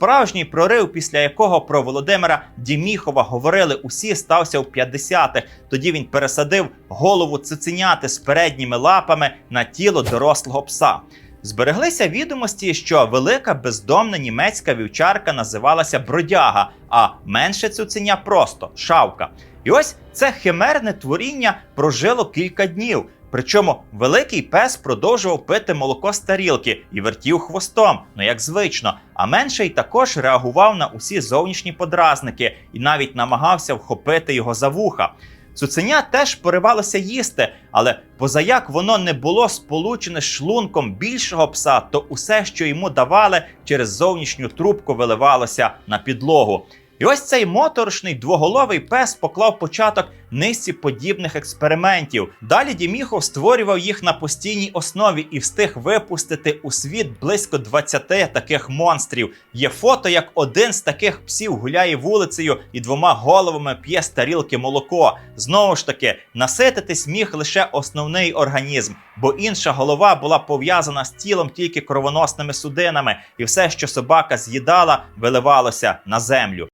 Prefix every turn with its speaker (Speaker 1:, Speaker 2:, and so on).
Speaker 1: справжній прорив, після якого про Володимира Діміхова говорили усі, стався у 50-х. Тоді він пересадив голову цуценяти з передніми лапами на тіло дорослого пса. Збереглися відомості, що велика бездомна німецька вівчарка називалася бродяга, а менше цуценя просто шавка. І ось це химерне творіння прожило кілька днів. Причому великий пес продовжував пити молоко з тарілки і вертів хвостом, ну як звично. А менший також реагував на усі зовнішні подразники і навіть намагався вхопити його за вуха. Цуценя теж поривалося їсти, але позаяк воно не було сполучене шлунком більшого пса, то усе, що йому давали, через зовнішню трубку виливалося на підлогу. І ось цей моторошний двоголовий пес поклав початок низці подібних експериментів. Далі Діміхов створював їх на постійній основі і встиг випустити у світ близько 20 таких монстрів. Є фото, як один з таких псів гуляє вулицею і двома головами п'є з тарілки молоко. Знову ж таки, насититись міг лише основний організм, бо інша голова була пов'язана з тілом тільки кровоносними судинами, і все, що собака з'їдала, виливалося на землю.